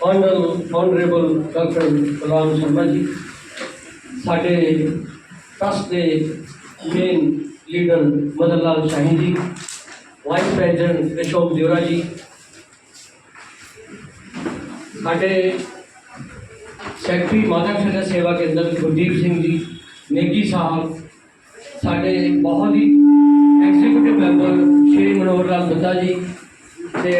Honourable honourable doctor Ghulam Sharma ji ਸਾਡੇ trust ਦੇ main leader Madan Lal Shahi ji vice president Ashok ਦਿਓਰਾ ਜੀ ਸਾਡੇ secretary ਮਾਤਾ ਖੇੜਾ ਸੇਵਾ ਕੇਂਦਰ ਗੁਰਦੀਪ ਸਿੰਘ ਜੀ ਨੇਗੀ ਸਾਹਿਬ, ਸਾਡੇ ਬਹੁਤ ਹੀ ਐਗਜ਼ੀਕਿਊਟਿਵ ਮੈਂਬਰ ਸ਼੍ਰੀ ਮਨੋਹਰ ਲਾਲ ਬੱਤਾ ਜੀ ਤੇ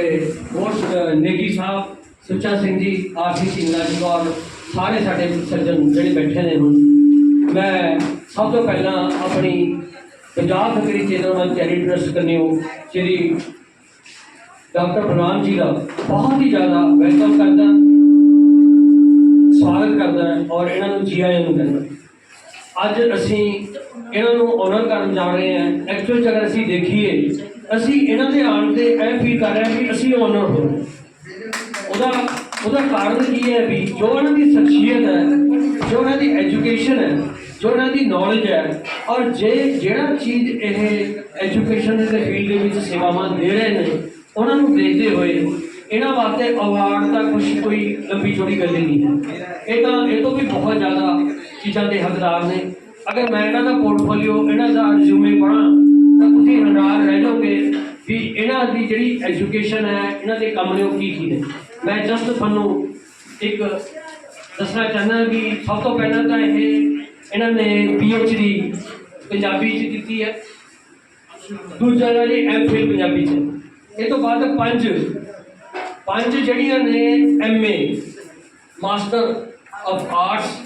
ਹੋਰ ਨੇਗੀ ਸਾਹਿਬ ਸੁੱਚਾ ਸਿੰਘ ਜੀ, ਆਰਸੀ ਸਿੰਘਲਾ ਜੀ ਔਰ ਸਾਰੇ ਸਾਡੇ ਸੱਜਣ ਜਿਹੜੇ ਬੈਠੇ ਨੇ ਹੁਣ, ਮੈਂ ਸਭ ਤੋਂ ਪਹਿਲਾਂ ਆਪਣੀ ਪੰਜਾਬ ਫਕਰੀ ਚੇਤਨ ਚੈਰਿਟੀ ਟਰਸਟ ਕਰਨਿਓ, ਸ਼੍ਰੀ ਡਾਕਟਰ ਬਲਰਾਮ ਜੀ ਦਾ ਬਹੁਤ ਹੀ ਜ਼ਿਆਦਾ ਵੈਲਕਮ ਕਰਦਾ, ਸਵਾਗਤ ਕਰਦਾ ਔਰ ਇਹਨਾਂ ਨੂੰ ਜੀ ਆਇਆਂ ਨੂੰ ਕਹਿੰਦਾ ਅੱਜ ਅਸੀਂ ਇਹਨਾਂ ਨੂੰ ਆਨਰ ਕਰਨ ਜਾ ਰਹੇ ਹਾਂ ਐਕਚੁਅਲ ਅਗਰ ਅਸੀਂ ਦੇਖੀਏ, ਅਸੀਂ ਇਹਨਾਂ ਦੇ ਆਉਣ ਤੇ ਇਹ ਫੀਲ ਕਰ ਰਹੇ ਹਾਂ ਕਿ ਅਸੀਂ ਆਨਰ ਹੋ ਰਹੇ ਹਾਂ। ਉਹਦਾ ਉਹਦਾ ਕਾਰਨ ਕੀ ਹੈ ਵੀ ਜੋ ਇਹਨਾਂ ਦੀ ਸ਼ਖਸੀਅਤ ਹੈ, ਜੋ ਇਹਨਾਂ ਦੀ ਐਜੂਕੇਸ਼ਨ ਹੈ, ਜੋ ਇਹਨਾਂ ਦੀ ਨੌਲੇਜ ਹੈ ਔਰ ਜੇ ਜਿਹੜਾ ਚੀਜ਼ ਇਹ ਐਜੂਕੇਸ਼ਨ ਦੇ ਫੀਲਡ ਦੇ ਵਿੱਚ ਸੇਵਾਵਾਂ ਦੇ ਰਹੇ ਨੇ, ਉਹਨਾਂ ਨੂੰ ਦੇਖਦੇ ਹੋਏ ਇਹਨਾਂ ਵਾਸਤੇ ਅਵਾਰਡ ਤਾਂ ਕੁਝ ਕੋਈ ਲੰਬੀ ਚੌੜੀ ਗੱਲ ਹੀ ਨਹੀਂ ਹੈ। ਇਹ ਤਾਂ, ਇਹ ਤੋਂ ਵੀ ਬਹੁਤ ਜ਼ਿਆਦਾ ਚੀਜ਼ਾਂ ਦੇ ਹੱਕਦਾਰ ਨੇ। ਅਗਰ ਮੈਂ ਇਹਨਾਂ ਦਾ ਪੋਰਟਫੋਲੀਓ ਇਹਨਾਂ ਦਾ ਰਿਜ਼ਿਊਮੇ ਪੜ੍ਹਾਂ, ਤਾਂ ਤੁਸੀਂ ਹੈਰਾਨ ਰਹਿ ਜਾਓਗੇ ਵੀ ਇਹਨਾਂ ਦੀ ਜਿਹੜੀ ਐਜੂਕੇਸ਼ਨ ਹੈ, ਇਹਨਾਂ ਦੇ ਕੰਮ ਨੇ ਉਹ ਕੀ ਕੀ ਨੇ। ਮੈਂ ਜਸਟ ਤੁਹਾਨੂੰ ਇੱਕ ਦੱਸਣਾ ਚਾਹੁੰਦਾ ਵੀ ਸਭ ਤੋਂ ਪਹਿਲਾਂ ਤਾਂ ਇਹ ਇਹਨਾਂ ਨੇ ਡੀ ਪੰਜਾਬੀ ਚ ਕੀਤੀ ਹੈ। ਦੂਜਾ ਹੈ ਜੀ ਐਮਫਿਲ ਪੰਜਾਬੀ ਚ। ਇਹ ਤੋਂ ਬਾਅਦ ਪੰਜ। ਪੰਜ ਜਿਹੜੀਆਂ ਨੇ MA master of arts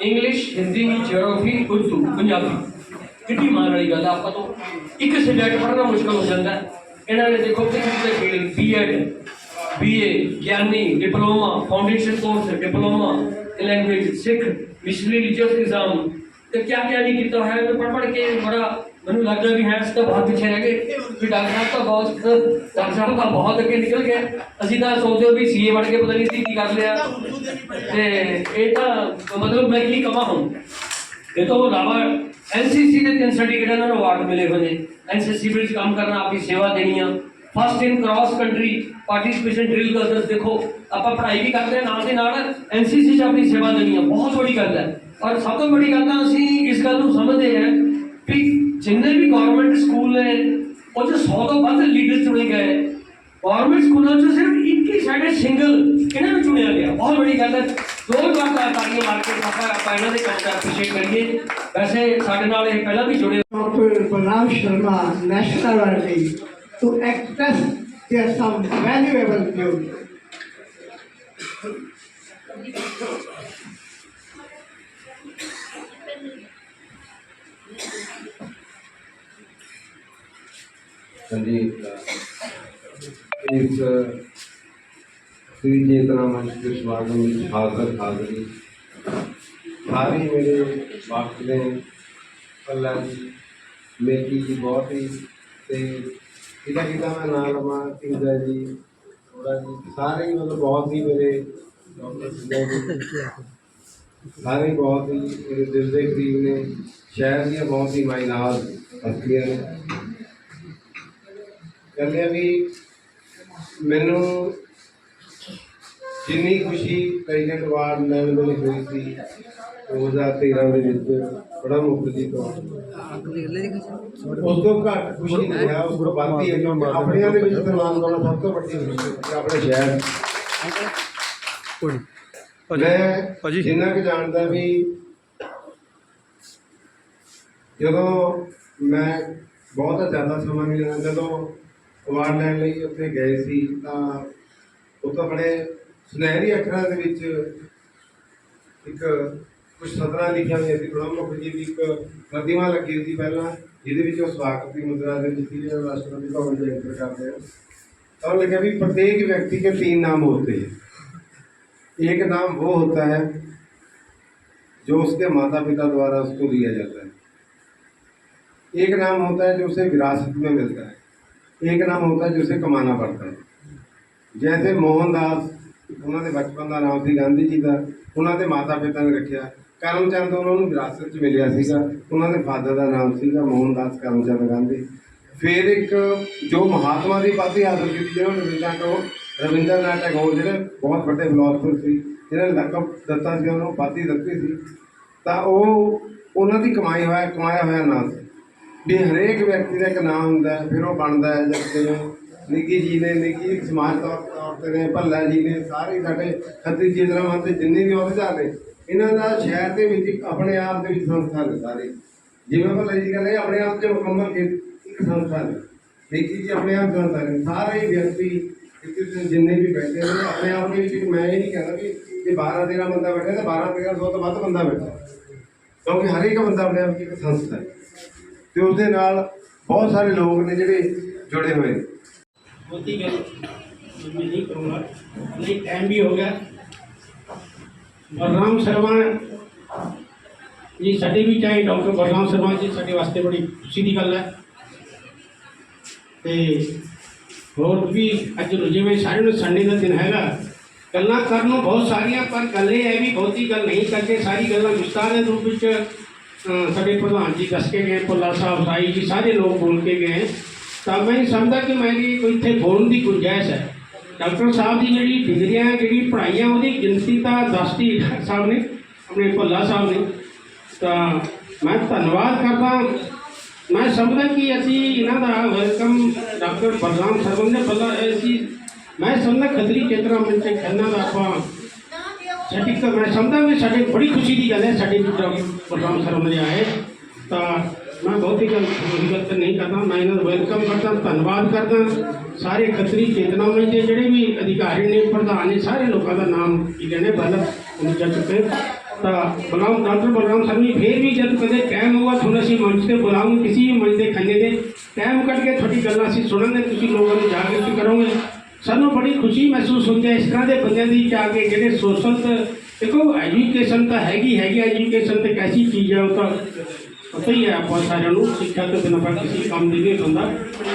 English Hindi geography Urdu Punjabi. ਕਿੱਡੀ ਮਾਣ ਵਾਲੀ ਗੱਲ ਆ, ਆਪਾਂ ਤੋਂ ਇੱਕ ਸਬਜੈਕਟ ਪੜ੍ਹਨਾ ਮੁਸ਼ਕਲ ਹੋ ਜਾਂਦਾ। ਇਹਨਾਂ ਨੇ ਦੇਖੋ ਕਿ ਕਿਤੇ feeling BEd BA Giani diploma foundation course diploma in language Sikh missionary religious exam ਤੇ ਕਿਆ ਕਿਆ ਨਹੀਂ ਕੀਤਾ ਹੈ ਮੈਂ ਪੜ੍ਹ ਪੜ੍ਹ ਕੇ ਬੜਾ ਮੈਨੂੰ ਲੱਗਦਾ ਵੀ ਹੈ ਇਸ ਤੋਂ ਬਹੁਤ ਪਿੱਛੇ ਰਹਿ ਗਏ। ਵੀ ਡਾਕਟਰ ਸਾਹਿਬ ਤਾਂ ਬਹੁਤ, ਡਾਕਟਰ ਸਾਹਿਬ ਤਾਂ ਬਹੁਤ ਅੱਗੇ ਨਿਕਲ ਗਏ ਅਸੀਂ ਤਾਂ ਸੋਚਦੇ ਵੀ ਸੀਏ ਬਣ ਕੇ ਪਤਾ ਨਹੀਂ ਸੀ ਕੀ ਕਰ ਲਿਆ। ਤੇ ਇਹ ਤਾਂ ਮਤਲਬ ਮੈਂ ਕੀ ਕਮਾ ਹੁਣ? ਇਹ ਤੋਂ ਇਲਾਵਾ ਐਨਸੀਸੀ ਦੇ ਤਿੰਨ ਸਰਟੀਫਿਕੇਟ ਇਹਨਾਂ ਨੂੰ ਅਵਾਰਡ ਮਿਲੇ ਹੋਏ ਨੇ। ਐਨਸੀਸੀ ਵਿੱਚ ਕੰਮ ਕਰਨਾ ਆਪਣੀ ਸੇਵਾ ਦੇਣੀ ਆ। First in cross country participation drill ਕਰਦੇ ਦੇਖੋ ਆਪਾਂ ਪੜ੍ਹਾਈ ਵੀ ਕਰਦੇ ਹਾਂ ਨਾਲ ਦੇ ਨਾਲ ਐਨਸੀਸੀ 'ਚ ਆਪਣੀ ਸੇਵਾ ਦੇਣੀ ਆ ਬਹੁਤ ਵੱਡੀ ਗੱਲ ਹੈ ਔਰ ਸਭ ਤੋਂ ਵੱਡੀ ਗੱਲ ਤਾਂ ਅਸੀਂ ਇਸ ਗੱਲ ਨੂੰ ਸਮਝਦੇ ਹਾਂ ਵੀ ਜਿੰਨੇ ਵੀ ਗਵਰਨਮੈਂਟ ਸਕੂਲ ਨੇ ਉਹ 'ਚ 100 ਤੋਂ ਵੱਧ ਲੀਡਰ ਚੁਣੇ ਗਏ ਗਵਰਨਮੈਂਟ ਸਕੂਲਾਂ 'ਚ ਸਿਰਫ ਇੱਕ ਹੀ ਸਾਡੇ ਸਿੰਗਲ ਇਹਨਾਂ ਨੂੰ ਚੁਣਿਆ ਗਿਆ ਬਹੁਤ ਵੱਡੀ ਗੱਲ ਹੈ ਦੋ ਵਾਰ ਤਾਂ ਮਾਰ ਕੇ ਆਪਾਂ ਆਪਾਂ ਇਹਨਾਂ ਦੇ ਕੰਮ ਦਾ ਅਪਰੀਸ਼ੀਏਟ ਕਰੀਏ ਵੈਸੇ ਸਾਡੇ ਨਾਲ ਇਹ ਪਹਿਲਾਂ ਵੀ ਜੁੜੇ Dr. Balaram Sharma, National to express their some valuable views. ਹਾਂਜੀ, ਇਸ ਸ੍ਰੀ ਚੇਤਨਾ ਮੰਚ ਦੇ ਸਮਾਗਮ ਵਿੱਚ ਹਾਜ਼ਰ ਹਾਜ਼ਰੀ ਸਾਰੇ ਮੇਰੇ ਵਕਤ ਨੇ ਪੱਲਾ ਜੀ, ਮੇਕੀ ਜੀ ਬਹੁਤ ਹੀ ਤੇ ਕਿਹਦਾ ਕਿਹਦਾ ਮੈਂ ਨਾਮ ਲਵਾਂ ਕਿੰਦਾ ਜੀ ਥੋੜਾ ਜੀ, ਸਾਰੇ ਹੀ ਮਤਲਬ ਬਹੁਤ ਹੀ ਮੇਰੇ ਸਾਰੇ ਹੀ ਬਹੁਤ ਹੀ ਮੇਰੇ ਦਿਲ ਦੇ ਕਰੀਬ ਨੇ। ਸ਼ਹਿਰ ਦੀਆਂ ਬਹੁਤ ਹੀ ਮਾਇਨਾਜ਼ ਹਸਤੀਆਂ ਨੇ। ਕਹਿੰਦੇ ਆ ਵੀ ਮੈਨੂੰ ਜਿੰਨੀ ਖੁਸ਼ੀ ਪ੍ਰੈਜ਼ੀਡੈਂਟ ਅਵਾਰਡ ਲੈਣ ਵੇਲੇ ਹੋਈ ਸੀ 2013 ਦੇ ਵਿੱਚ ਬੜਾ ਮੁਖਰਜੀ ਤੋਂ ਉਸ ਤੋਂ ਘੱਟ ਖੁਸ਼ੀ ਨਹੀਂ ਹੈ ਉਸ ਕਿਉਂਕਿ ਆਪਣਿਆਂ ਦੇ ਵਿੱਚ ਸਨਮਾਨ ਕਰਨਾ ਸਭ ਤੋਂ ਵੱਡੀ ਖੁਸ਼ੀ ਹੈ ਆਪਣੇ ਸ਼ਹਿਰ ਮੈਂ। ਜਿੰਨਾ ਕਿ ਜਾਣਦਾ ਵੀ ਜਦੋਂ ਮੈਂ ਬਹੁਤ ਜ਼ਿਆਦਾ ਸਮਾਂ ਨਹੀਂ ਲੈਣਾ ਜਦੋਂ ਅਵਾਰਡ ਲੈਣ ਲਈ ਉੱਥੇ ਗਏ ਸੀ ਤਾਂ ਉੱਥੇ ਬੜੇ ਸੁਨਹਿਰੀ ਅੱਖਰਾਂ ਦੇ ਵਿੱਚ ਇੱਕ ਕੁਝ ਸਤਰਾਂ ਲਿਖੀਆਂ ਹੋਈਆਂ ਸੀ ਪ੍ਰਣਬ ਮੁਖਰਜੀ ਦੀ ਇੱਕ ਪ੍ਰਤਿਮਾ ਲੱਗੀ ਹੋਈ ਸੀ ਪਹਿਲਾਂ ਜਿਹਦੇ ਵਿੱਚ ਉਹ ਸਵਾਗਤ ਦੀ ਮੁਦਰਾ ਦੇ ਵਿੱਚ ਸੀ ਜਿਹੜਾ ਰਾਸ਼ਟਰਪਤੀ ਭਵਨ ਦੇ ਅੰਦਰ ਕਰਦੇ ਆ ਤਾਂ ਲਿਖਿਆ ਵੀ प्रत्येक व्यक्ति के तीन नाम होते हैं एक नाम वो होता है जो उसके माता पिता द्वारा उसको दिया जाता है एक नाम होता है जो उसे विरासत में मिलता है एक नाम होता है जो उसे कमाना पड़ता है जैसे मोहनदास ਉਹਨਾਂ ਦੇ ਬਚਪਨ ਦਾ ਨਾਮ ਸੀ ਗਾਂਧੀ ਜੀ ਦਾ, ਉਹਨਾਂ ਦੇ ਮਾਤਾ ਪਿਤਾ ਨੇ ਰੱਖਿਆ। ਕਰਮਚੰਦ ਉਹਨਾਂ ਨੂੰ ਵਿਰਾਸਤ 'ਚ ਮਿਲਿਆ ਸੀਗਾ। ਉਹਨਾਂ ਦੇ ਫਾਦਰ ਦਾ ਨਾਮ ਸੀਗਾ ਮੋਹਨਦਾਸ ਕਰਮਚੰਦ ਗਾਂਧੀ। ਫਿਰ ਇੱਕ ਜੋ ਮਹਾਤਮਾ ਦੀ ਉਪਾਧੀ ਹਾਸਲ ਕੀਤੀ ਜਿਹਨਾਂ ਨੇ ਵਿਦਾਂ ਰਵਿੰਦਰਨਾਥ ਟੈਗੋਰ, ਜਿਹੜੇ ਬਹੁਤ ਵੱਡੇ ਫਿਲਾਸਫਰ ਸੀ, ਜਿਹਨਾਂ ਨੇ ਲਕਬ ਦਿੱਤਾ ਸੀ, ਉਹਨਾਂ ਨੂੰ ਉਪਾਧੀ ਦਿੱਤੀ ਸੀ। ਤਾਂ ਉਹ ਉਹਨਾਂ ਦੀ ਕਮਾਈ ਹੋਇਆ, ਕਮਾਇਆ ਹੋਇਆ ਨਾਂ ਸੀ। ਵੀ ਹਰੇਕ ਵਿਅਕਤੀ ਦਾ ਇੱਕ ਨਾਂ ਹੁੰਦਾ ਫਿਰ ਉਹ ਬਣਦਾ ਹੈ ਜਦ ਜਿਵੇਂ ਨਿੱਕੀ ਜੀ ਨੇ ਨਿੱਕੀ ਸਮਾਜ ਤੌਰ ਤੌਰ ਤੇ ਨੇ, ਭੱਲਾ ਜੀ ਨੇ, ਸਾਰੇ ਸਾਡੇ ਖੱਤੀ ਚੇਤਨਾ ਮੰਨ ਦੇ ਜਿੰਨੇ ਵੀ ਅਹੁਦੇਦਾਰ ਨੇ, ਇਹਨਾਂ ਦਾ ਸ਼ਹਿਰ ਦੇ ਵਿੱਚ ਇੱਕ ਆਪਣੇ ਆਪ ਦੇ ਵਿੱਚ ਸੰਸਥਾ ਨੇ ਸਾਰੇ। ਜਿਵੇਂ ਭੱਲਾ ਜੀ ਕਹਿੰਦੇ, ਆਪਣੇ ਆਪ 'ਚ ਮੁਕੰਮਲ ਇੱਕ ਸੰਸਥਾ ਨੇ। ਨਿੱਕੀ ਜੀ ਆਪਣੇ ਆਪ ਸੰਸਥਾ ਨੇ। ਸਾਰੇ ਹੀ ਵਿਅਕਤੀ ਜਿੰਨੇ ਵੀ ਬੈਠੇ ਨੇ, ਆਪਣੇ ਆਪ ਦੇ ਵਿੱਚ ਇੱਕ ਮੈਂ ਇਹ ਨਹੀਂ ਕਹਿੰਦਾ ਵੀ ਜੇ 12 13 ਬੰਦਾ ਬੈਠਾ ਤਾਂ 12 13 ਸੌ ਤੋਂ ਵੱਧ ਬੰਦਾ ਬੈਠਾ। ਕਿਉਂਕਿ ਹਰ ਇੱਕ ਬੰਦਾ ਆਪਣੇ ਆਪ 'ਚ ਇੱਕ ਸੰਸਥਾ ਹੈ। ਤੇ ਉਸ ਦੇ ਨਾਲ ਬਹੁਤ ਸਾਰੇ ਲੋਕ ਨੇ ਜਿਹੜੇ ਜੁੜੇ ਹੋਏ ਨੇ। होती गई मैं नहीं करूँगा नहीं टाइम भी हो गया बलराम शर्मा जी ਸਾਡੇ ਵੀ ਚਾਹੇ ਡਾਕਟਰ ਬਲਰਾਮ ਸ਼ਰਮਾ ਜੀ ਸਾਡੇ ਵਾਸਤੇ ਬੜੀ ਖੁਸ਼ੀ ਦੀ ਗੱਲ ਹੈ ਤੇ ਹੋਰ ਵੀ ਅੱਜ ਜਿਵੇਂ ਸਾਰੇ ਨੂੰ ਸੰਡੇ ਦਾ ਦਿਨ ਹੈਗਾ ਗੱਲਾਂ ਕਰਨ ਨੂੰ ਬਹੁਤ ਸਾਰੀਆਂ ਪਰ ਗੱਲ ਇਹ ਹੈ ਵੀ ਬਹੁਤੀ ਗੱਲ ਨਹੀਂ ਕਰਕੇ ਸਾਰੀ ਗੱਲਾਂ ਵਿਸਤਾਰ ਦੇ ਰੂਪ ਵਿੱਚ ਅ, ਸਾਡੇ ਪ੍ਰਧਾਨ ਜੀ ਦੱਸ ਕੇ ਗਏ ਭੁੱਲਾ ਸਾਹਿਬ ਸਾਈ ਜੀ ਸਾਰੇ ਲੋਕ ਬੋਲ ਕੇ ਗਏ ਤਾਂ ਮੈਂ ਨਹੀਂ ਸਮਝਦਾ ਕਿ ਮੇਰੀ ਕੋਈ ਇੱਥੇ ਬੋਲਣ ਦੀ ਗੁੰਜਾਇਸ਼ ਹੈ। ਡਾਕਟਰ ਸਾਹਿਬ ਦੀ ਜਿਹੜੀ ਡਿਗਰੀਆਂ, ਜਿਹੜੀ ਪੜ੍ਹਾਈਆਂ, ਉਹਦੀ ਗਿਣਤੀ ਤਾਂ ਦੱਸਦੀ ਡਾਕਟਰ ਸਾਹਿਬ ਨੇ, ਆਪਣੇ ਭੁੱਲਾ ਸਾਹਿਬ ਨੇ। ਤਾਂ ਮੈਂ ਧੰਨਵਾਦ ਕਰਦਾ। ਮੈਂ ਸਮਝਦਾ ਕਿ ਅਸੀਂ ਇਹਨਾਂ ਦਾ ਵੈਲਕਮ ਡਾਕਟਰ ਬਲਰਾਮ ਸਰਵਨ ਨੇ ਬੱਲਾ ਅਸੀਂ, ਮੈਂ ਸਮਝਦਾ ਖੱਤਰੀ ਚੇਤਰਾ ਮੰਚ ਖੰਨਾ ਦਾ ਆਪਾਂ ਸਾਡੀ ਤਾਂ ਮੈਂ ਸਮਝਦਾ ਵੀ ਸਾਡੇ ਬੜੀ ਖੁਸ਼ੀ ਦੀ ਗੱਲ ਹੈ, ਸਾਡੇ ਡਾਕਟਰ ਬਲਰਾਮ ਸਰਵਨ ਜੀ ਆਏ। ਤਾਂ ਮੈਂ ਬਹੁਤੀ ਗੱਲ ਬਹੁਤੀ ਗੱਲ ਤਾਂ ਨਹੀਂ ਕਰਦਾ। ਮੈਂ ਇਹਨਾਂ ਦਾ ਵੈਲਕਮ ਕਰਦਾ, ਧੰਨਵਾਦ ਕਰਦਾ। ਸਾਰੇ ਖੱਤਰੀ ਚੇਤਨਾ ਦੇ ਜਿਹੜੇ ਵੀ ਅਧਿਕਾਰੀ ਨੇ, ਪ੍ਰਧਾਨ ਨੇ, ਸਾਰੇ ਲੋਕਾਂ ਦਾ ਨਾਮ ਕੀ ਕਹਿੰਦੇ, ਬਲ, ਉਹਨੂੰ ਚੱਕ ਚੁੱਕੇ ਤਾਂ ਬਲਰਾਮ ਡਾਕਟਰ ਬਲਰਾਮ ਸਰਵਨ ਜੀ ਫੇਰ ਵੀ ਜਦ ਕਦੇ ਟਾਈਮ ਹੋਗਾ ਤੁਹਾਨੂੰ ਅਸੀਂ ਮੰਚ ਤੇ ਬੁਲਾਉਂਗੇ ਕਿਸੇ ਵੀ ਮੰਚ ਤੇ ਖੰਨੇ ਦੇ। ਟਾਈਮ ਕੱਢ ਕੇ ਤੁਹਾਡੀ ਗੱਲਾਂ ਅਸੀਂ ਸੁਣਾਂਗੇ, ਤੁਸੀਂ ਲੋਕਾਂ ਨੂੰ ਜਾਗਰੂਕ ਕਰੋਗੇ। ਸਾਨੂੰ ਬੜੀ ਖੁਸ਼ੀ ਮਹਿਸੂਸ ਹੁੰਦੀ ਹੈ ਇਸ ਤਰ੍ਹਾਂ ਦੇ ਬੰਦਿਆਂ ਦੀ ਜਾ ਕੇ ਜਿਹੜੇ ਸੋਸ਼ਲ ਤੇ ਦੇਖੋ ਐਜੂਕੇਸ਼ਨ ਤਾਂ ਹੈਗੀ ਹੈਗੀ ਐਜੂਕੇਸ਼ਨ ਤੇ ਕੈਸੀ ਚੀਜ਼ ਹੈ ਉਹ ਤਾਂ ਪਤਾ ਹੀ ਹੈ ਆਪਾਂ ਸਾਰਿਆਂ ਨੂੰ ਸਿੱਖਿਆ ਤੋਂ ਬਿਨਾਂ ਪਰ ਕਿਸੇ ਕੰਮ ਦੀ ਨਹੀਂ ਹੁੰਦਾ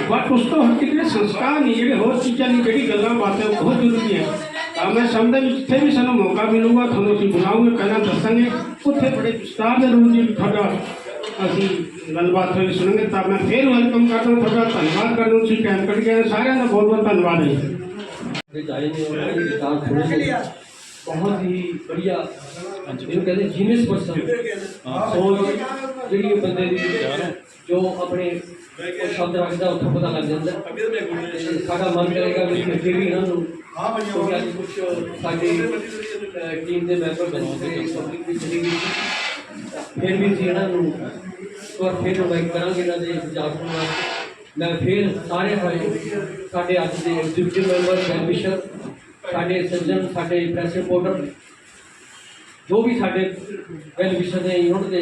ਬਟ ਉਸ ਤੋਂ ਹਟ ਕੇ ਜਿਹੜੇ ਸੰਸਕਾਰ ਨੇ ਜਿਹੜੇ ਹੋਰ ਚੀਜ਼ਾਂ ਨੇ ਜਿਹੜੀ ਗੱਲਾਂ ਬਾਤਾਂ ਉਹ ਬਹੁਤ ਜ਼ਰੂਰੀ ਹੈ ਤਾਂ ਮੈਂ ਸਮਝਦਾ ਵੀ ਜਿੱਥੇ ਵੀ ਸਾਨੂੰ ਮੌਕਾ ਮਿਲੂਗਾ ਤੁਹਾਨੂੰ ਅਸੀਂ ਬੁਲਾਉਂਗੇ ਪਹਿਲਾਂ ਦੱਸਾਂਗੇ ਉੱਥੇ ਬੜੇ ਵਿਸਤਾਰ ਦੇ ਰੂਪ ਵਿੱਚ ਤੁਹਾਡਾ ਅਸੀਂ ਗੱਲਬਾਤ ਹੋਈ ਸੁਣਾਂਗੇ ਤਾਂ ਮੈਂ ਫੇਰ ਵੈਲਕਮ ਕਰਦਾ ਬਹੁਤ ਹੈ ਹੀ ਵਧੀਆ ਇਹਨੂੰ ਕਹਿੰਦੇ ਜੀਨੀਅਸ ਪਰਸਨ ਸੋਚ ਜਿਹੜੀ ਬੰਦੇ ਦੀ ਜੋ ਆਪਣੇ ਸ਼ਬਦ ਰੱਖਦਾ ਉੱਥੋਂ ਪਤਾ ਲੱਗ ਜਾਂਦਾ। ਤੇ ਸਾਡਾ ਮਨ ਕਰੇਗਾ ਵੀ ਫਿਰ ਵੀ ਇਹਨਾਂ ਨੂੰ ਕਿਉਂਕਿ ਅੱਜ ਕੁਝ ਸਾਡੀ ਟੀਮ ਦੇ ਮੈਂਬਰ ਬਣ ਚੁੱਕੇ ਪਬਲਿਕ ਦੀ ਚਲੀ ਗਈ। ਫਿਰ ਵੀ ਅਸੀਂ ਇਹਨਾਂ ਨੂੰ ਵਾਰ ਫਿਰ ਇਨਵਾਈਟ ਕਰਾਂਗੇ ਇਹਨਾਂ ਦੇ ਕਰਨ ਵਾਸਤੇ। ਮੈਂ ਫਿਰ ਸਾਰੇ ਸਾਡੇ ਅੱਜ ਦੇ ਐਗਜ਼ੀਕਿਊਟਿਵ ਮੈਂਬਰ ਬੈਨਿਫੀਸ਼ਰ ਸਾਡੇ ਸੱਜਣ ਸਾਡੇ ਪ੍ਰੈਸ ਰਿਪੋਰਟਰ ਜੋ ਵੀ ਸਾਡੇ ਬੈਨਿਫੀਸ਼ਰ ਨੇ ਯੂਨਿਟ ਦੇ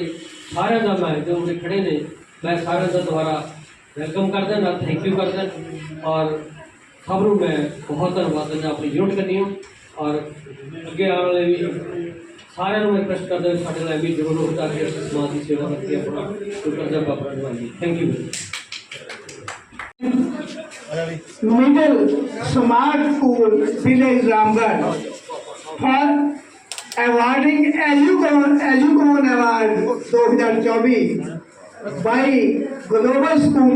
ਸਾਰਿਆਂ ਦਾ ਮੈਂ ਜੋ ਉਰੇ ਖੜੇ ਨੇ, ਮੈਂ ਸਾਰਿਆਂ ਦਾ ਦੁਬਾਰਾ ਵੈਲਕਮ ਕਰਦਾ ਨਾ ਥੈਂਕ ਯੂ ਕਰਦਾ ਔਰ ਸਭ ਨੂੰ ਮੈਂ ਬਹੁਤ ਧੰਨਵਾਦ ਦਿੰਦਾ ਆਪਣੀ ਯੂਨਿਟ ਕਰਨੀ ਹਾਂ ਔਰ ਅੱਗੇ ਆਉਣ ਵਾਲੇ ਵੀ ਸਾਰਿਆਂ ਨੂੰ ਮੈਂ ਰਿਕਵੈਸਟ ਕਰਦਾ ਵੀ ਸਾਡੇ ਨਾਲ ਵੀ ਜ਼ਰੂਰ ਹੋ ਤਾਂ ਕਿ ਅਸੀਂ ਸਮਾਜ ਦੀ ਸੇਵਾ ਕਰਕੇ ਆਪਣਾ ਕੋਈ ਕਰਜ਼ਾ ਵਾਪਸ ਨਿਭਾਈਏ thank you middle smart school village ramgarh for awarding educon educon award 2024 by global school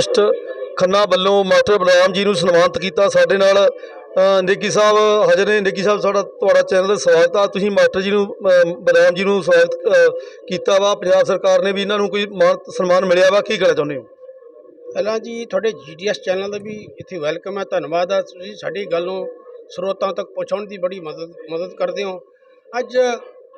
trust Khanna ਵੱਲੋਂ ਮਾਸਟਰ ਬਲਰਾਮ ਜੀ ਨੂੰ ਸਨਮਾਨਿਤ ਕੀਤਾ ਸਾਡੇ ਨਾਲ। ਅ, ਨੇਕੀ ਸਾਹਿਬ ਹਾਜ਼ਰ ਨੇ। ਨੇਕੀ ਸਾਹਿਬ ਸਾਡਾ ਤੁਹਾਡਾ ਚੈਨਲ ਤੇ ਸਵਾਗਤ ਆ। ਤੁਸੀਂ ਮਾਸਟਰ ਜੀ ਨੂੰ ਅ, ਬਲਰਾਮ ਜੀ ਨੂੰ ਸਵਾਗਤ ਕੀਤਾ ਵਾ। ਪੰਜਾਬ ਸਰਕਾਰ ਨੇ ਵੀ ਇਹਨਾਂ ਨੂੰ ਕੋਈ ਮਾਨ ਸਨਮਾਨ ਮਿਲਿਆ ਵਾ। ਕੀ ਕਹਿਣਾ ਚਾਹੁੰਦੇ ਹੋ? ਪਹਿਲਾਂ ਜੀ ਤੁਹਾਡੇ ਜੀਡੀਐਸ ਚੈਨਲ ਦਾ ਵੀ ਇੱਥੇ ਵੈਲਕਮ ਹੈ। ਧੰਨਵਾਦ ਆ। ਤੁਸੀਂ ਸਾਡੀ ਗੱਲ ਨੂੰ ਸਰੋਤਾਂ ਤੱਕ ਪਹੁੰਚਾਉਣ ਦੀ ਬੜੀ ਮਦਦ ਮਦਦ ਕਰਦੇ ਹੋ। ਅੱਜ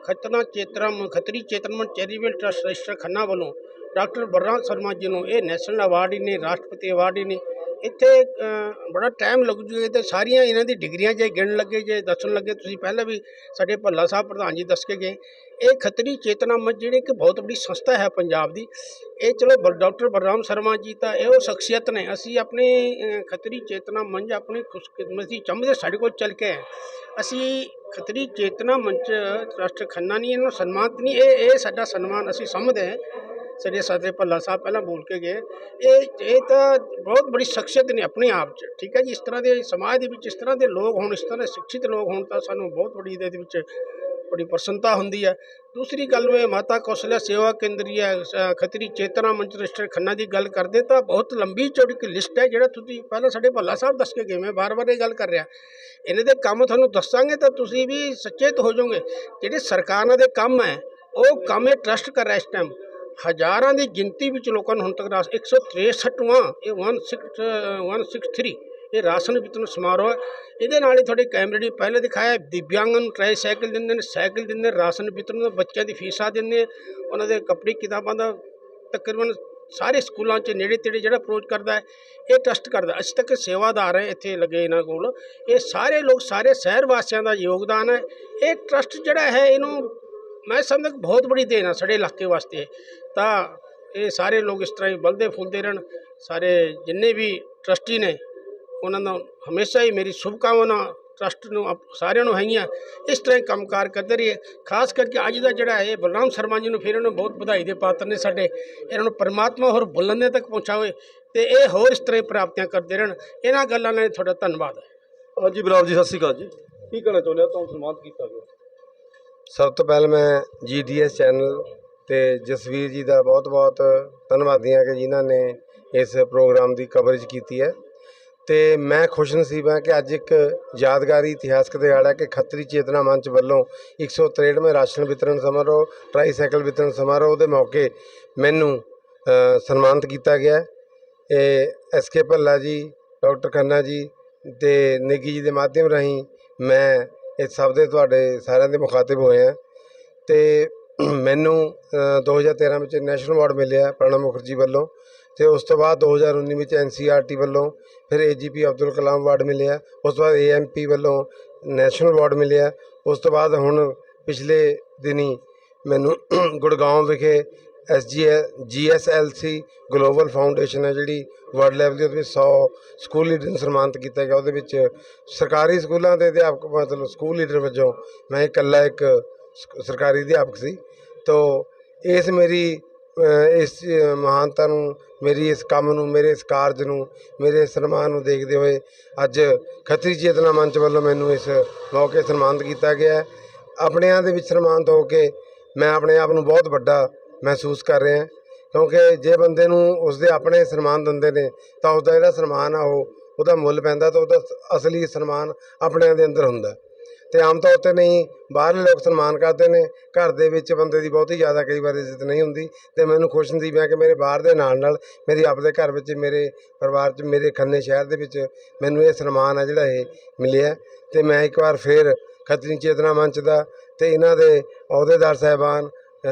ਖਤਨਾ ਚੇਤਰਮ ਖੱਤਰੀ ਚੇਤਨਮਨ ਚੈਰੀਟੇਬਲ ਟਰਸਟ ਰਜਿਸਟਰ ਖੰਨਾ ਵੱਲੋਂ ਡਾਕਟਰ ਬਲਰਾਮ ਸ਼ਰਮਾ ਜੀ ਨੂੰ, ਇਹ ਨੈਸ਼ਨਲ ਅਵਾਰਡ ਹੀ ਨੇ ਰਾਸ਼ਟਰਪਤੀ ਅਵਾਰਡ ਹੀ ਨੇ ਇੱਥੇ ਬੜਾ ਟਾਈਮ ਲੱਗ ਜੂਗਾ ਤੇ ਸਾਰੀਆਂ ਇਹਨਾਂ ਦੀ ਡਿਗਰੀਆਂ ਜੇ ਗਿਣ ਲੱਗੇ, ਜੇ ਦੱਸਣ ਲੱਗੇ, ਤੁਸੀਂ ਪਹਿਲਾਂ ਵੀ ਸਾਡੇ ਭੱਲਾ ਸਾਹਿਬ ਪ੍ਰਧਾਨ ਜੀ ਦੱਸ ਕੇ ਗਏ। ਇਹ ਖੱਤਰੀ ਚੇਤਨਾ ਮੰਚ ਜਿਹੜੀ ਇੱਕ ਬਹੁਤ ਵੱਡੀ ਸੰਸਥਾ ਹੈ ਪੰਜਾਬ ਦੀ। ਇਹ ਚਲੋ ਬ- ਡਾਕਟਰ ਬਲਰਾਮ ਸ਼ਰਮਾ ਜੀ ਤਾਂ ਇਹ ਉਹ ਸ਼ਖਸੀਅਤ ਨੇ। ਅਸੀਂ ਆਪਣੇ ਖੱਤਰੀ ਚੇਤਨਾ ਮੰਚ ਆਪਣੀ ਖੁਸ਼ਕਿਸਮਤੀ ਚਾਹੁੰਦੇ ਸਾਡੇ ਕੋਲ ਚੱਲ ਕੇ ਹੈ ਅਸੀਂ ਖੱਤਰੀ ਚੇਤਨਾ ਮੰਚ ਰਾਸ਼ਟਰ ਖੰਨਾ ਨਹੀਂ ਇਹਨੂੰ ਸਨਮਾਨਿਤ ਨਹੀਂ ਇਹ ਇਹ ਸਾਡਾ ਸਨਮਾਨ ਅਸੀਂ ਸਮਝਦੇ ਹਾਂ। ਸਾਡੇ ਸਾਦੇ ਭੱਲਾ ਸਾਹਿਬ ਪਹਿਲਾਂ ਬੋਲ ਕੇ ਗਏ। ਇਹ ਇਹ ਤਾਂ ਬਹੁਤ ਬੜੀ ਸ਼ਖਸੀਅਤ ਨੇ ਆਪਣੇ ਆਪ 'ਚ ਠੀਕ ਹੈ ਜੀ? ਇਸ ਤਰ੍ਹਾਂ ਦੇ ਸਮਾਜ ਦੇ ਵਿੱਚ ਇਸ ਤਰ੍ਹਾਂ ਦੇ ਲੋਕ ਹੋਣ ਇਸ ਤਰ੍ਹਾਂ ਦੇ ਸਿੱਖਿਤ ਲੋਕ ਹੋਣ ਤਾਂ ਸਾਨੂੰ ਬਹੁਤ ਬੜੀ ਇਹਦੇ ਵਿੱਚ ਬੜੀ ਪ੍ਰਸੰਨਤਾ ਹੁੰਦੀ ਹੈ। ਦੂਸਰੀ ਗੱਲ ਮੈਂ ਮਾਤਾ ਕੌਸ਼ਲਿਆ ਸੇਵਾ ਕੇਂਦਰੀ ਹੈ ਅ, ਖੱਤਰੀ ਚੇਤਨਾ ਮੰਚ ਰਜਿਸਟਰ ਖੰਨਾ ਦੀ ਗੱਲ ਕਰਦੇ ਤਾਂ ਬਹੁਤ ਲੰਬੀ ਚੌੜੀ ਇੱਕ ਲਿਸਟ ਹੈ ਜਿਹੜਾ ਤੁਸੀਂ ਪਹਿਲਾਂ ਸਾਡੇ ਭੱਲਾ ਸਾਹਿਬ ਦੱਸ ਕੇ ਗਏ ਮੈਂ ਬਾਰ-ਬਾਰ ਇਹ ਗੱਲ ਕਰ ਰਿਹਾ। ਇਹਨਾਂ ਦੇ ਕੰਮ ਤੁਹਾਨੂੰ ਦੱਸਾਂਗੇ ਤਾਂ ਤੁਸੀਂ ਵੀ ਸਚੇਤ ਹੋ ਜਾਓਗੇ। ਜਿਹੜੇ ਸਰਕਾਰਾਂ ਦੇ ਕੰਮ ਹੈ ਉਹ ਕੰਮ ਇਹ ਟਰਸਟ ਕਰ ਰਿਹਾ ਇਸ ਟਾਈਮ ਹਜ਼ਾਰਾਂ ਦੀ ਗਿਣਤੀ ਵਿੱਚ ਲੋਕਾਂ ਨੂੰ ਹੁਣ ਤੱਕ ਰਾਸ 163ਵਾਂ ਇਹ 16 163 ਇਹ ਰਾਸ਼ਨ ਵਿਤਰਨ ਸਮਾਰੋਹ ਹੈ। ਇਹਦੇ ਨਾਲ ਹੀ ਤੁਹਾਡੇ ਕੈਮਰੇ ਦੀ ਪਹਿਲੇ ਦਿਖਾਇਆ ਦਿਵਿਆਂਗਾਂ ਨੂੰ ਟਰਾਈ ਸਾਈਕਲ ਦਿੰਦੇ ਨੇ, ਸਾਈਕਲ ਦਿੰਦੇ ਨੇ, ਰਾਸ਼ਨ ਵਿਤਰਨ ਬੱਚਿਆਂ ਦੀ ਫੀਸਾਂ ਦਿੰਦੇ ਉਹਨਾਂ ਦੇ ਕੱਪੜੇ, ਕਿਤਾਬਾਂ ਦਾ ਤਕਰੀਬਨ ਸਾਰੇ ਸਕੂਲਾਂ 'ਚ ਨੇੜੇ ਤੇੜੇ ਜਿਹੜਾ ਅਪਰੋਚ ਕਰਦਾ ਹੈ, ਇਹ ਟਰਸਟ ਕਰਦਾ। ਅੱਜ ਤੱਕ ਸੇਵਾਦਾਰ ਹੈ ਇੱਥੇ ਲੱਗੇ ਇਹਨਾਂ ਕੋਲ। ਇਹ ਸਾਰੇ ਲੋਕ, ਸਾਰੇ ਸ਼ਹਿਰ ਵਾਸੀਆਂ ਦਾ ਯੋਗਦਾਨ ਹੈ। ਇਹ ਟਰਸਟ ਜਿਹੜਾ ਹੈ, ਇਹਨੂੰ ਮੈਂ ਸਮਝਦਾ ਕਿ ਬਹੁਤ ਬੜੀ ਦੇਣ ਆ ਸਾਡੇ ਇਲਾਕੇ ਵਾਸਤੇ। ਤਾਂ ਇਹ ਸਾਰੇ ਲੋਕ ਇਸ ਤਰ੍ਹਾਂ ਹੀ ਬਲਦੇ ਫੁੱਲਦੇ ਰਹਿਣ। ਸਾਰੇ ਜਿੰਨੇ ਵੀ ਟਰਸਟੀ ਨੇ, ਉਹਨਾਂ ਦਾ ਹਮੇਸ਼ਾ ਹੀ ਮੇਰੀ ਸ਼ੁਭਕਾਮਨਾ ਟਰਸਟ ਨੂੰ ਆਪ- ਸਾਰਿਆਂ ਨੂੰ ਹੈਗੀਆਂ। ਇਸ ਤਰ੍ਹਾਂ ਹੀ ਕੰਮਕਾਰ ਕਰਦੇ ਰਹੀਏ। ਖਾਸ ਕਰਕੇ ਅੱਜ ਦਾ ਜਿਹੜਾ ਹੈ ਬਲਰਾਮ ਸ਼ਰਮਾ ਜੀ ਨੂੰ ਫਿਰ ਇਹਨਾਂ ਨੂੰ ਬਹੁਤ ਵਧਾਈ ਦੇ ਪਾਤਰ ਨੇ ਸਾਡੇ। ਇਹਨਾਂ ਨੂੰ ਪਰਮਾਤਮਾ ਹੋਰ ਬੁਲੰਦੇ ਤੱਕ ਪਹੁੰਚਾਵੇ ਤੇ ਇਹ ਹੋਰ ਇਸ ਤਰ੍ਹਾਂ ਹੀ ਪ੍ਰਾਪਤੀਆਂ ਕਰਦੇ ਰਹਿਣ। ਇਹਨਾਂ ਗੱਲਾਂ ਲਈ ਤੁਹਾਡਾ ਧੰਨਵਾਦ। ਹੈ ਹਾਂਜੀ ਬਰਾਬ ਜੀ, ਸਤਿ ਸ਼੍ਰੀ ਅਕਾਲ ਜੀ। ਕੀ ਕਹਿਣਾ ਚਾਹੁੰਦੇ ਹੋ? ਤੁਹਾਨੂੰ ਸਨਮਾਨਿਤ ਕੀਤਾ ਗਿਆ। ਸਭ ਤੋਂ ਪਹਿਲਾਂ ਮੈਂ ਜੀਡੀਐਸ ਚੈਨਲ ਅਤੇ ਜਸਵੀਰ ਜੀ ਦਾ ਬਹੁਤ-ਬਹੁਤ ਧੰਨਵਾਦੀ ਹਾਂ ਕਿ ਜਿਨ੍ਹਾਂ ਨੇ ਇਸ ਪ੍ਰੋਗਰਾਮ ਦੀ ਕਵਰੇਜ ਕੀਤੀ ਹੈ। ਅਤੇ ਮੈਂ ਖੁਸ਼ ਨਸੀਬ ਹਾਂ ਕਿ ਅੱਜ ਇੱਕ ਯਾਦਗਾਰੀ ਇਤਿਹਾਸਕ ਦਿਹਾੜਾ ਕਿ ਖੱਤਰੀ ਚੇਤਨਾ ਮੰਚ ਵੱਲੋਂ 163ਵੇਂ ਰਾਸ਼ਨ ਵਿਤਰਨ ਸਮਾਰੋਹ ਟ੍ਰਾਈਸਾਈਕਲ ਵਿਤਰਨ ਸਮਾਰੋਹ ਦੇ ਮੌਕੇ ਮੈਨੂੰ ਸਨਮਾਨਿਤ ਕੀਤਾ ਗਿਆ ਇਹ ਐਸ ਕੇ ਭੱਲਾ ਜੀ, ਡਾਕਟਰ ਖੰਨਾ ਜੀ ਤੇ ਨੇਗੀ ਜੀ ਦੇ ਮਾਧਿਅਮ ਰਾਹੀਂ ਮੈਂ ਇਹ ਸਭ ਦੇ ਤੁਹਾਡੇ ਸਾਰਿਆਂ ਦੇ ਮੁਖਾਤਿਬ ਹੋਏ ਆ। ਤੇ ਮੈਨੂੰ ਅ, 2013 ਵਿੱਚ ਨੈਸ਼ਨਲ ਅਵਾਰਡ ਮਿਲਿਆ ਪ੍ਰਣਬ ਮੁਖਰਜੀ ਵੱਲੋਂ ਤੇ ਉਸ ਤੋਂ ਬਾਅਦ 2019 ਵਿੱਚ ਐਨਸੀਆਰਟੀ ਵੱਲੋਂ ਫਿਰ ਏਜੀਪੀ ਅਬਦੁਲ ਕਲਾਮ ਅਵਾਰਡ ਮਿਲਿਆ ਉਸ ਤੋਂ ਬਾਅਦ ਏਐਮਪੀ ਵੱਲੋਂ ਨੈਸ਼ਨਲ ਅਵਾਰਡ ਮਿਲਿਆ ਉਸ ਤੋਂ ਬਾਅਦ ਹੁਣ ਪਿਛਲੇ ਦਿਨੀ ਮੈਨੂੰ ਗੁੜਗਾਉਂ ਵਿਖੇ ਐਸਜੀ, ਜੀਐਸਐਲਸੀ ਗਲੋਬਲ ਫਾਊਂਡੇਸ਼ਨ ਹੈ ਜਿਹੜੀ ਵਰਲਡ ਲੈਵਲ ਦੇ ਵਿੱਚ 100 ਸਕੂਲ ਲੀਡਰ ਨੂੰ ਸਨਮਾਨਿਤ ਕੀਤਾ ਗਿਆ। ਉਹਦੇ ਵਿੱਚ ਸਰਕਾਰੀ ਸਕੂਲਾਂ ਦੇ ਅਧਿਆਪਕ, ਮਤਲਬ ਸਕੂਲ ਲੀਡਰ ਵਜੋਂ ਮੈਂ ਇਕੱਲਾ ਇੱਕ ਸਰਕਾਰੀ ਅਧਿਆਪਕ ਸੀ। ਤੋ ਇਸ ਮੇਰੀ ਇਸ ਮਹਾਨਤਾ ਨੂੰ, ਮੇਰੀ ਇਸ ਕੰਮ ਨੂੰ, ਮੇਰੇ ਇਸ ਕਾਰਜ ਨੂੰ, ਮੇਰੇ ਸਨਮਾਨ ਨੂੰ ਦੇਖਦੇ ਹੋਏ ਅੱਜ ਖੱਤਰੀ ਚੇਤਨਾ ਮੰਚ ਵੱਲੋਂ ਮੈਨੂੰ ਇਸ ਮੌਕੇ ਸਨਮਾਨਿਤ ਕੀਤਾ ਗਿਆ ਹੈ। ਆਪਣਿਆਂ ਦੇ ਵਿੱਚ ਸਨਮਾਨਿਤ ਹੋ ਕੇ ਮੈਂ ਆਪਣੇ ਆਪ ਨੂੰ ਬਹੁਤ ਵੱਡਾ ਮਹਿਸੂਸ ਕਰ ਰਿਹਾ ਕਿਉਂਕਿ ਜੇ ਬੰਦੇ ਨੂੰ ਉਸਦੇ ਆਪਣੇ ਸਨਮਾਨ ਦਿੰਦੇ ਨੇ, ਤਾਂ ਉਸਦਾ ਜਿਹੜਾ ਸਨਮਾਨ ਆ ਉਹ, ਉਹਦਾ ਮੁੱਲ ਪੈਂਦਾ ਤਾਂ ਉਹਦਾ ਅਸਲੀ ਸਨਮਾਨ ਆਪਣਿਆਂ ਦੇ ਅੰਦਰ ਹੁੰਦਾ। ਤੇ ਆਮ ਤੌਰ ਤੇ ਨਹੀਂ, ਬਾਹਰਲੇ ਲੋਕ ਸਨਮਾਨ ਕਰਦੇ ਨੇ, ਘਰ ਦੇ ਵਿੱਚ ਬੰਦੇ ਦੀ ਬਹੁਤੀ ਜ਼ਿਆਦਾ ਕਈ ਵਾਰ ਇੱਜ਼ਤ ਨਹੀਂ ਹੁੰਦੀ, ਤੇ ਮੈਨੂੰ ਖੁਸ਼ ਨਸੀਬ ਹੈ ਕਿ ਮੇਰੇ ਬਾਹਰ ਦੇ ਨਾਲ ਨਾਲ ਮੇਰੀ ਆਪਦੇ ਘਰ ਵਿੱਚ, ਮੇਰੇ ਪਰਿਵਾਰ 'ਚ, ਮੇਰੇ ਖੰਨੇ ਸ਼ਹਿਰ ਦੇ ਵਿੱਚ ਮੈਨੂੰ ਇਹ ਸਨਮਾਨ ਆ ਜਿਹੜਾ ਇਹ ਮਿਲਿਆ। ਤੇ ਮੈਂ ਇੱਕ ਵਾਰ ਫੇਰ ਖੱਤਰੀ ਚੇਤਨਾ ਮੰਚ ਦਾ ਤੇ ਇਹਨਾਂ ਦੇ ਅਹੁਦੇਦਾਰ ਸਾਹਿਬਾਨ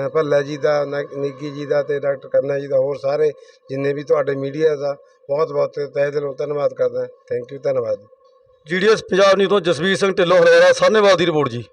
ਭੱਲਾ ਜੀ ਦਾ, ਨ- ਜੀ ਦਾ ਤੇ ਡਾਕਟਰ ਕਰਨਾ ਜੀ ਦਾ, ਹੋਰ ਸਾਰੇ ਜਿੰਨੇ ਵੀ ਤੁਹਾਡੇ ਮੀਡੀਆ ਦਾ ਬਹੁਤ ਬਹੁਤ ਤਹਿ ਦਿਲੋਂ ਧੰਨਵਾਦ ਕਰਦਾ। ਥੈਂਕ ਯੂ ਧੰਨਵਾਦ। ਜੀਡੀਐਸ ਪੰਜਾਬ ਨਿਊਜ਼ ਤੋਂ ਜਸਵੀਰ ਸਿੰਘ ਢਿੱਲੋਂ ਹਰਿਆਣਾ ਸਾਹਨੇਵਾਲ ਦੀ ਰਿਪੋਰਟ ਜੀ।